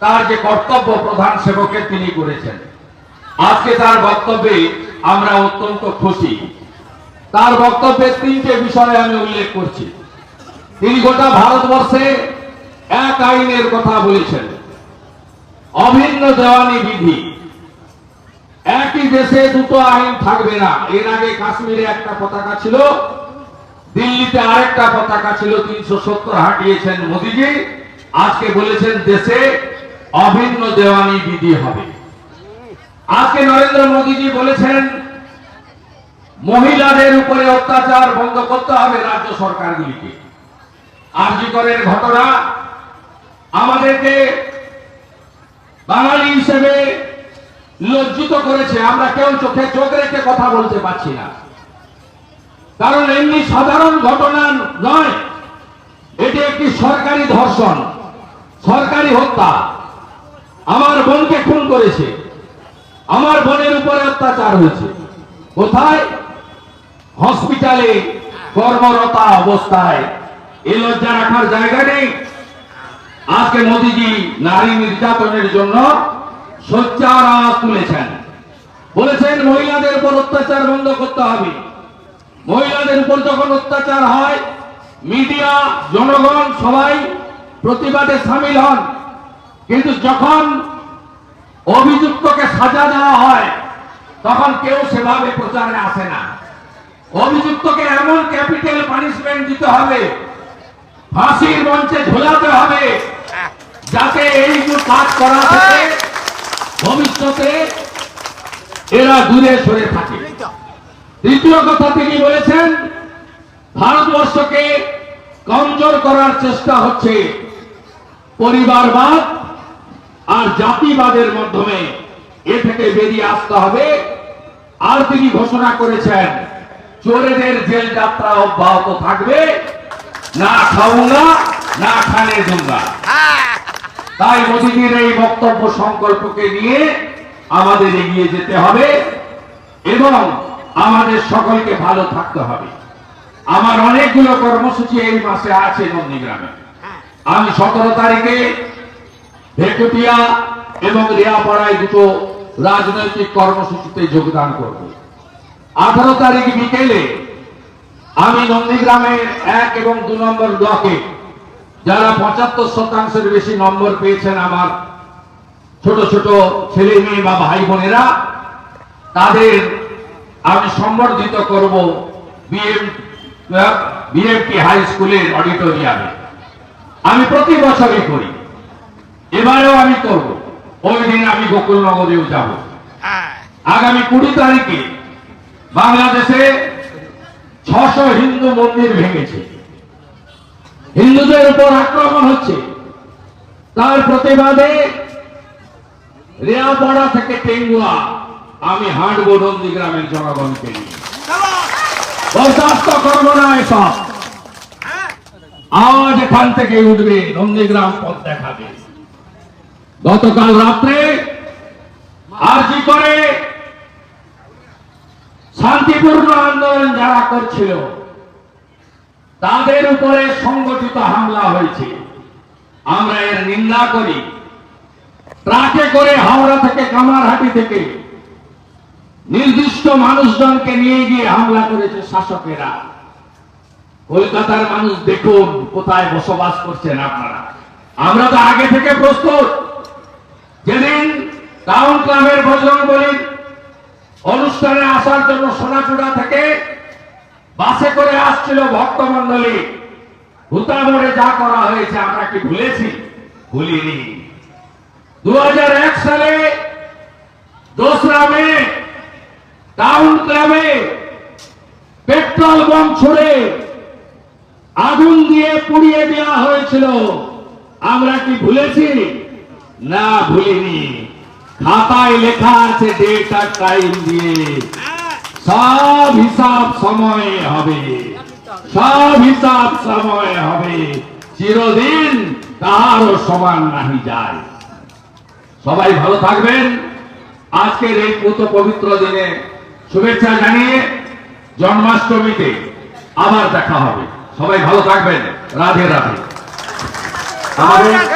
তার যে কর্তব্য প্রধান সেবকের তিনি করেছেন। আজকে তার বক্তব্যে আমরা অত্যন্ত খুশি। তার বক্তব্যের তিনটে বিষয়ে আমি উল্লেখ করছি। তিনি গোটা ভারতবর্ষে এক আইনের কথা বলেছেন। অভিন্ন দেওয়ানি বিধি। একই দেশে দুটো আইন থাকবে না। এর আগে কাশ্মীরে একটা পতাকা ছিল, দিল্লিতে আরেকটা পতাকা ছিল, তিনশো সত্তর হাঁটিয়েছেন মোদীজি। আজকে বলেছেন দেশে অভিন্ন দেওয়ানি বিধি হবে। আজকে নরেন্দ্র মোদীজি বলেছেন, মহিলাদের উপরে অত্যাচার বন্ধ করতে হবে রাজ্য সরকারগুলিকে। আরজিকরের ঘটনা আমাদেরকে বাঙালি হিসেবে লজ্জিত করেছে। আমরা কেউ চোখে চোখ রেখে কথা বলতে পারছি না। কারণ এমনি সাধারণ ঘটনা নয়। এটি একটি সরকারি ধর্ষণ, সরকারি হত্যা। আমার বোনকে খুন করেছে। আমার বোনের উপরে অত্যাচার হয়েছে। কোথায়? হসপিটালে কর্মরতা অবস্থায়। এ লজ্জা রাখার জায়গা নেই। আজকে মোদীজি নারী নির্যাতনের জন্য সোচ্চার আওয়াজ তুলেছেন। বলেছেন, মহিলাদের উপর অত্যাচার বন্ধ করতে হবে। মহিলাদের উপর যখন অত্যাচার হয়, মিডিয়া, জনগণ সবাই প্রতিবাদে সামিল হন। কিন্তু যখন অভিযুক্তকে সাজা দেওয়া হয়, তখন কেউ সেভাবে প্রচারে আসে না। অভিযুক্তকে এমন ক্যাপিটাল পানিশমেন্ট দিতে হবে, ফাঁসির মঞ্চে ঝোলাতে হবে, যাতে এই কাজ করা থেকে, ভবিষ্যতে এরা দূরে সরে থাকে। দ্বিতীয় কথা তিনি বলেছেন, ভারতবর্ষকে কমজোর করার চেষ্টা হচ্ছে পরিবারবাদ আর জাতিবাদের মাধ্যমে এ থেকে বেরিয়ে আসতে হবে। আর তিনি ঘোষণা করেছেন, চোরেদের জেল যাত্রা অব্যাহত থাকবে। না খাউঙ্গা না খানে দুঙ্গা তাই মোদীজির এই বক্তব্য সংকল্পকে নিয়ে আমাদের এগিয়ে যেতে হবে এবং আমাদের সকলকে ভালো থাকতে হবে। আমার অনেকগুলো কর্মসূচি এই মাসে আছে নন্দীগ্রামে আমি সতেরো তারিখে ভেকুটিয়া এবং রিয়াপাড়ায় দুটো রাজনৈতিক কর্মসূচিতে যোগদান করব। আঠারো তারিখ বিকেলে আমি নন্দীগ্রামের এক এবং দু নম্বর ব্লকে যারা পঁচাত্তর শতাংশের বেশি নম্বর পেয়েছেন আমার ছোট ছোট ছেলে মেয়ে বা ভাই বোনেরা, তাদের আমি সম্বর্ধিত করব বিএম বিএমটি হাই স্কুলের অডিটোরিয়ামে। আমি প্রতি বছরই করি। এবারেও আমি করব। ওই দিন আমি গোকুলনগরেও যাব। আগামী কুড়ি তারিখে বাংলাদেশে ছশো হিন্দু মন্দির ভেঙেছে। হিন্দুদের উপর আক্রমণ হচ্ছে। তার প্রতিবাদে রেয়াপাড়া থেকে টেঙ্গুয়া আমি হাঁটবো নন্দী গ্রামের জনগণকে বরদাস্ত করব না এসব। আওয়াজ এখান থেকে উঠবে নন্দীগ্রাম পথ দেখাবে। গতকাল রাত্রে আরজি করে শান্তিপূর্ণ আন্দোলন যারা করছিল, তাদের উপরে সংগঠিত হামলা হয়েছে। আমরা এর নিন্দা করি। ট্রাকে করে হাওড়া থেকে কামারহাটি থেকে নির্দিষ্ট মানুষজনকে নিয়ে গিয়ে হামলা করেছে শাসকেরা। কলকাতার মানুষ দেখুন কোথায় বসবাস করছেন আপনারা। আমরা তো আগে থেকে প্রস্তুত। যেদিন টাউন ক্লাবের বজরং বলির অনুষ্ঠানে আসার জন্য সোনাচূড়া থেকে বাসে করে আসছিল ভক্তমন্ডলী ভূতামরে যা করা হয়েছে আমরা কি ভুলেছি? ভুলিনি। দু হাজার এক সালে দোসরা মে টাউন ক্লাবে পেট্রোল বম ছুড়ে আগুন দিয়ে পুড়িয়ে দেওয়া হয়েছিল। আমরা কি ভুলেছি? না ভুলিনি। খাতায় লেখা আছে ডেট টাইম দিয়ে। সব হিসাব সময়ে হবে। সব হিসাব সময়ে হবে। চিরদিন কারও সমান নাহি যায়। সবাই ভালো থাকবেন। আজকের এই পুত পবিত্র দিনে শুভেচ্ছা জানিয়ে জন্মাষ্টমীতে আবার দেখা হবে। সবাই ভালো থাকবেন। রাধে রাধে। আমাদের